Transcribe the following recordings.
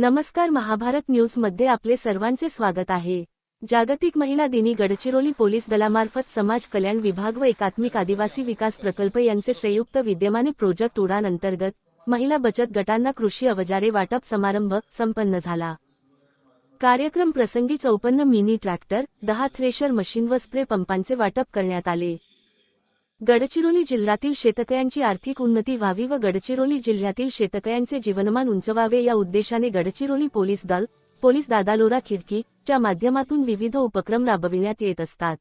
नमस्कार महाभारत न्यूजमध्ये आपले सर्वांचे स्वागत आहे. जागतिक महिला दिनी गडचिरोली पोलीस दलामार्फत समाज कल्याण विभाग व एकात्मिक आदिवासी विकास प्रकल्प यांचे संयुक्त विद्यमाने प्रोजेक्ट उडान अंतर्गत महिला बचत गटांना कृषी अवजारे वाटप समारंभ संपन्न झाला. कार्यक्रम प्रसंगी चौपन्न मिनी ट्रॅक्टर दहा थ्रेशर मशीन व स्प्रे पंपांचे वाटप करण्यात आले. गडचिरोली जिल्ह्यातील शेतकऱ्यांची आर्थिक उन्नती व्हावी व गडचिरोली जिल्ह्यातील शेतकऱ्यांचे जीवनमान उंचवावे या उद्देशाने गडचिरोली पोलीस दल पोलीस दादालोरा खिडकी च्या माध्यमातून विविध उपक्रम राबविण्यात येत असतात.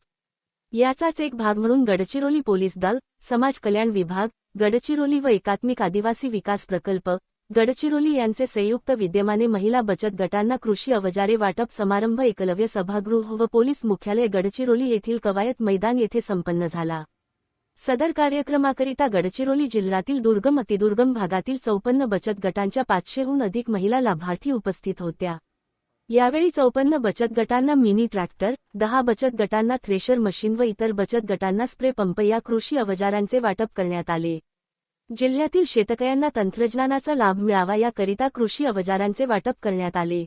याचाच एक भाग म्हणून गडचिरोली पोलीस दल समाज कल्याण विभाग गडचिरोली व एकात्मिक आदिवासी विकास प्रकल्प गडचिरोली यांचे संयुक्त विद्यमाने महिला बचत गटांना कृषी अवजारे वाटप समारंभ एकलव्य सभागृह व पोलीस मुख्यालय गडचिरोली येथील कवायत मैदान येथे संपन्न झाला. सदर कार्यक्रमाकरिता गडचिरोली जिल्ह्यातील दुर्गम अतिदुर्गम भागातील चौपन्न बचत गटांच्या पाचशेहून अधिक महिला लाभार्थी उपस्थित होत्या. यावेळी चौपन्न बचत गटांना मिनी ट्रॅक्टर दहा बचत गटांना थ्रेशर मशीन व इतर बचत गटांना स्प्रे पंप या कृषी अवजारांचे वाटप करण्यात आले. जिल्ह्यातील शेतकऱ्यांना तंत्रज्ञानाचा लाभ मिळावा याकरिता कृषी अवजारांचे वाटप करण्यात आले.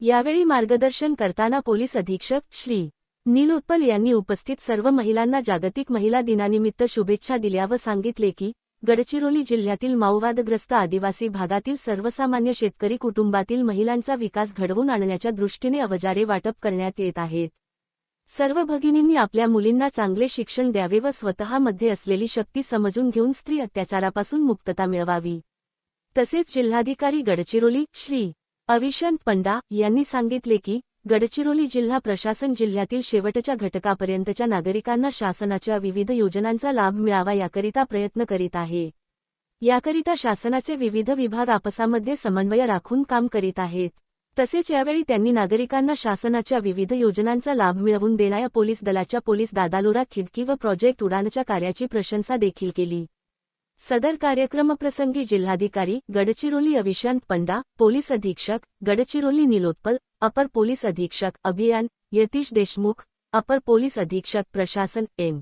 यावेळी मार्गदर्शन करताना पोलीस अधीक्षक श्री. नीलोत्पल यांनी उपस्थित सर्व महिलांना जागतिक महिला दिनानिमित्त शुभेच्छा दिल्या व सांगितले की गडचिरोली जिल्ह्यातील माओवादग्रस्त आदिवासी भागातील सर्वसामान्य शेतकरी कुटुंबातील महिलांचा विकास घडवून आणण्याच्या दृष्टीने अवजारे वाटप करण्यात येत आहेत. सर्व भगिनींनी आपल्या मुलींना चांगले शिक्षण द्यावे व स्वतःमध्ये असलेली शक्ती समजून घेऊन स्त्री अत्याचारापासून मुक्तता मिळवावी. तसेच जिल्हाधिकारी गडचिरोली श्री अविशंत पंडा यांनी सांगितले की गडचिरोली जिल्हा प्रशासन जिल्ह्यातील शेवटच्या घटकापर्यंतच्या नागरिकांना शासनाच्या विविध योजनांचा लाभ मिळावा याकरिता प्रयत्न करीत आहे. याकरिता शासनाचे विविध विभाग आपसामध्ये समन्वय राखून काम करीत आहेत. तसेच यावेळी त्यांनी नागरिकांना शासनाच्या विविध योजनांचा लाभ मिळवून देणाऱ्या पोलीस दलाच्या पोलीस दादालोरा खिडकी व प्रोजेक्ट उडानच्या कार्याची प्रशंसा देखील केली. सदर कार्यक्रमप्रसंगी जिल्हाधिकारी गडचिरोली अविशांत पंडा पोलीस अधीक्षक गडचिरोली निलोत्पल अपर पोलीस अधीक्षक अभियान यतीश देशमुख अपर पोलीस अधीक्षक प्रशासन एम.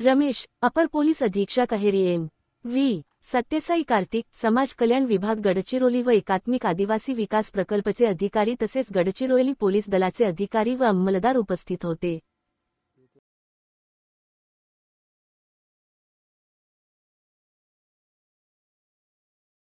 रमेश अपर पोलीस अधीक्षक अहेरी एम. व्ही. सत्यसाई कार्तिक समाज कल्याण विभाग गडचिरोली व एकात्मिक आदिवासी विकास प्रकल्पचे अधिकारी तसेच गडचिरोली पोलीस दलाचे अधिकारी व अंमलदार उपस्थित होते.